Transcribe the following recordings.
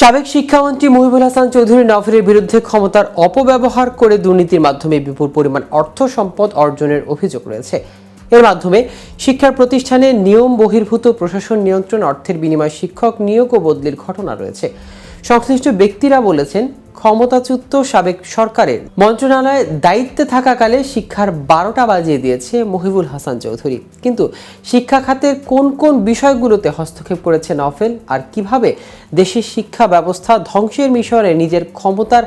সাবেক শিক্ষামন্ত্রী মহিবুল হাসান চৌধুরী নফরের বিরুদ্ধে ক্ষমতার অপব্যবহার করে দুর্নীতির মাধ্যমে বিপুল পরিমাণ অর্থ সম্পদ অর্জনের অভিযোগ রয়েছে। এর মাধ্যমে শিক্ষার প্রতিষ্ঠানে নিয়ম বহির্ভূত প্রশাসন নিয়ন্ত্রণ, অর্থের বিনিময়ে শিক্ষক নিয়োগ ও বদলির ঘটনা রয়েছে। সংশ্লিষ্ট ব্যক্তিরা বলেছেন ক্ষমতাচ্যুত সাবেক সরকারের মন্ত্রণালয়ে দায়িত্বে থাকাকালে শিক্ষার বারোটা বাজিয়ে দিয়েছে মহিবুল হাসান চৌধুরী। কিন্তু শিক্ষা খাতের কোন কোন বিষয়গুলোতে হস্তক্ষেপ করেছে নফেল? আর কীভাবে দেশের শিক্ষা ব্যবস্থা ধ্বংসের মিশরে নিজের ক্ষমতার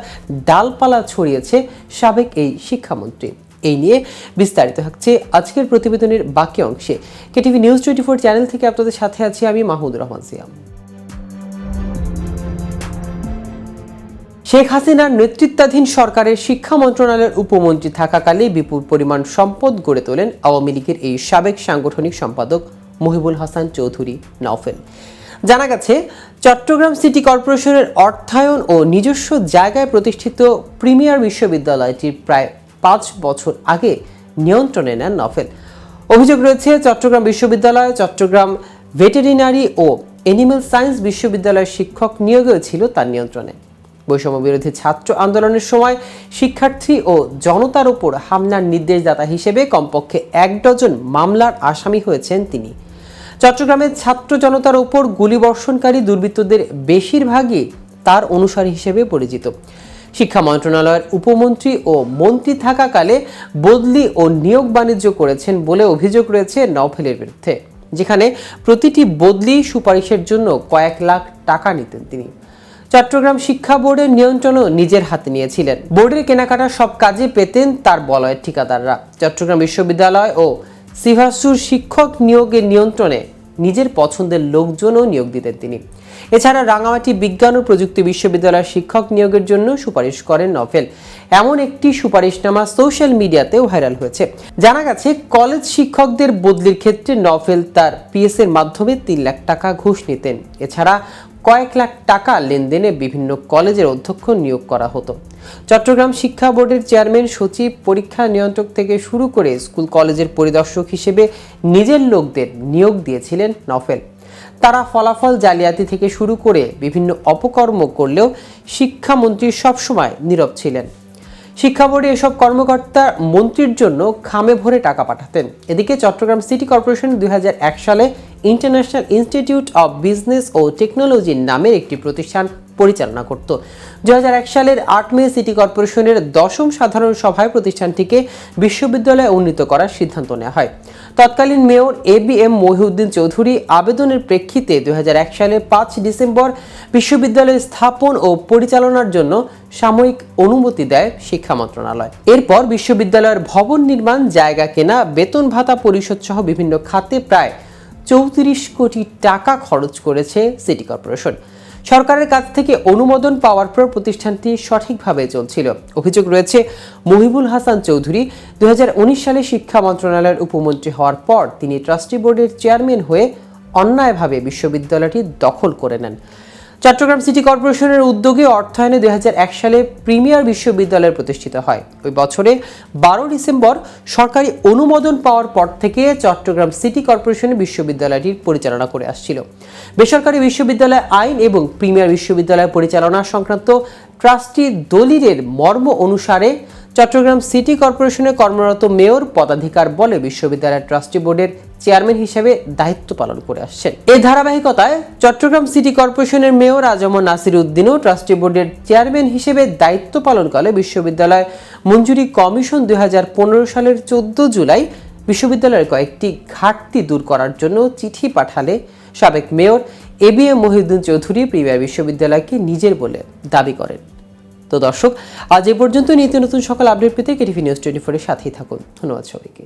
ডালপালা ছড়িয়েছে সাবেক এই শিক্ষামন্ত্রী? এই নিয়ে বিস্তারিত থাকছে আজকের প্রতিবেদনের বাকি অংশে। KTV news twenty four channel থেকে আপনাদের সাথে আছি আমি মাহমুদুর রহমান সিয়াম। শেখ হাসিনার নেতৃত্বাধীন সরকারের শিক্ষা মন্ত্রণালয়ের উপমন্ত্রী থাকাকালে বিপুল পরিমাণ সম্পদ গড়ে তোলেন আওয়ামী লীগের এই সাবেক সাংগঠনিক সম্পাদক মহিবুল হাসান চৌধুরী নওফেল। জানা গেছে, চট্টগ্রাম সিটি কর্পোরেশনের অর্থায়ন ও নিজস্ব জায়গায় প্রতিষ্ঠিত প্রিমিয়ার বিশ্ববিদ্যালয়টির প্রায় পাঁচ বছর আগে নিয়ন্ত্রণে নেন নফেল অভিযোগ রয়েছে, চট্টগ্রাম বিশ্ববিদ্যালয়, চট্টগ্রাম ভেটেরিনারি ও এনিম্যাল সায়েন্স বিশ্ববিদ্যালয়ের শিক্ষক নিয়োগেও ছিল তার নিয়ন্ত্রণে। বৈষম্য বিরোধী ছাত্র আন্দোলনের সময় শিক্ষার্থী ও জনতার উপর হামলার নির্দেশদাতা হিসেবে কমপক্ষে এক ডজন মামলার আসামি হয়েছেন তিনি। চট্টগ্রামের ছাত্র জনতার উপর গুলিবর্ষণকারী দুর্বৃত্তদের বেশিরভাগই তার অনুসারী হিসেবে পরিচিত। শিক্ষা মন্ত্রণালয়ের উপমন্ত্রী ও মন্ত্রী থাকাকালে বদলি ও নিয়োগ বাণিজ্য করেছেন বলে অভিযোগ রয়েছে নওফেলের বিরুদ্ধে, যেখানে প্রতিটি বদলি সুপারিশের জন্য কয়েক লাখ টাকা নিতেন তিনি। চট্টগ্রাম শিক্ষা বোর্ডের নিয়ন্ত্রণও নিজের হাতে নিয়েছিলেন। বোর্ডের কেনাকাটা সব কাজে পেতেন তার বলয়ের ঠিকাদাররা। চট্টগ্রাম বিশ্ববিদ্যালয় ও সিভাসুর শিক্ষক নিয়োগের নিয়ন্ত্রণে নিজের পছন্দের লোকজনও নিয়োগ দিতেন তিনি। এছাড়া রাঙামাটি বিজ্ঞান ও প্রযুক্তি বিশ্ববিদ্যালয়ের শিক্ষক নিয়োগের জন্য সুপারিশ করেন নভেল। এমন একটি সুপারিশনামা সোশ্যাল মিডিয়াতেও ভাইরাল হয়েছে। জানা গেছে, কলেজ শিক্ষকদের বদলির ক্ষেত্রে নভেল তার পিএস এর মাধ্যমে তিন লাখ টাকা ঘুষ নিতেন। এছাড়া কয়েক লাখ টাকা লেনদেনে বিভিন্ন কলেজের অধ্যক্ষ নিয়োগ করা হতো। চট্টগ্রাম শিক্ষা বোর্ডের চেয়ারম্যান সচিব পরীক্ষা নিয়ন্ত্রক থেকে শুরু করে স্কুল কলেজের পরিদর্শক হিসেবে নিজের লোকদের নিয়োগ দিয়েছিলেন নফেল। তারা ফলাফল জালিয়াতি থেকে শুরু করে বিভিন্ন অপকর্ম করলেও শিক্ষামন্ত্রী সবসময় নীরব ছিলেন। শিক্ষা বোর্ডে এসব কর্মকর্তা মন্ত্রীর জন্য খামে ভরে টাকা পাঠাতেন। এদিকে চট্টগ্রাম সিটি কর্পোরেশন দুই হাজার এক সালে ইন্টারন্যাশনাল ইনস্টিটিউট অব বিজনেস ও টেকনোলজির নামের একটি প্রতিষ্ঠান পরিচালনা করত। দুই হাজার এক সালের আট মে সিটি কর্পোরেশনের দশম সাধারণ সভায় প্রতিষ্ঠানটিকে বিশ্ববিদ্যালয়ে উন্নীত করার সিদ্ধান্ত নেওয়া হয়। তৎকালীন mayor A B M Mohiuddin Chowdhury আবেদনের প্রেক্ষিতে দু সালের পাঁচ ডিসেম্বর বিশ্ববিদ্যালয় স্থাপন ও পরিচালনার জন্য সাময়িক অনুমতি দেয় শিক্ষা মন্ত্রণালয়। এরপর বিশ্ববিদ্যালয়ের ভবন নির্মাণ, জায়গা কেনা, বেতন ভাতা পরিশোধ সহ বিভিন্ন খাতে প্রায় চৌত্রিশ কোটি টাকা খরচ করেছে সিটি কর্পোরেশন। সরকারের কাছ থেকে অনুমোদন পাওয়ার পর প্রতিষ্ঠানটি সঠিকভাবে চলছিল। অভিযোগ রয়েছে, মহিবুল হাসান চৌধুরী দুই হাজার উনিশ সালে শিক্ষা মন্ত্রণালয়ের উপমন্ত্রী হওয়ার পর তিনি ট্রাস্টি বোর্ডের চেয়ারম্যান হয়ে অন্যায়ভাবে বিশ্ববিদ্যালয়টি দখল করে নেন। চট্টগ্রাম সিটি কর্পোরেশনের উদ্যোগে অর্থায়নে দুই সালে প্রিমিয়ার বিশ্ববিদ্যালয় প্রতিষ্ঠিত হয়। ওই বছরে বারো ডিসেম্বর সরকারি অনুমোদন পাওয়ার পর থেকে চট্টগ্রাম সিটি কর্পোরেশনের বিশ্ববিদ্যালয়টির পরিচালনা করে আসছিল। বেসরকারি বিশ্ববিদ্যালয় আইন এবং প্রিমিয়ার বিশ্ববিদ্যালয় পরিচালনা সংক্রান্ত ট্রাস্টি দলিলের মর্ম অনুসারে চট্টগ্রাম সিটি কর্পোরেশনে কর্মরত মেয়র পদাধিকার বলে বিশ্ববিদ্যালয় ট্রাস্টি বোর্ডের চেয়ারম্যান হিসেবে দায়িত্ব পালন করে আসছেন। এই ধারাবাহিকতায় চট্টগ্রাম সিটি কর্পোরেশনের মেয়র আজমন নাসির উদ্দিনও ট্রাস্টি বোর্ডের চেয়ারম্যান হিসেবে দায়িত্ব পালনকালে বিশ্ববিদ্যালয় মঞ্জুরি কমিশন দুই সালের চোদ্দ জুলাই বিশ্ববিদ্যালয়ের কয়েকটি ঘাটতি দূর করার জন্য চিঠি পাঠালে সাবেক mayor A B M Mohiuddin Chowdhury premier বিশ্ববিদ্যালয়কে নিজের বলে দাবি করেন। তো দর্শক, আজ এ পর্যন্ত নিত্য নতুন সকল আপডেট পেতে কেটিভি নিউজ টোয়েন্টি ফোরের সাথেই থাকুন। ধন্যবাদ সবাইকে।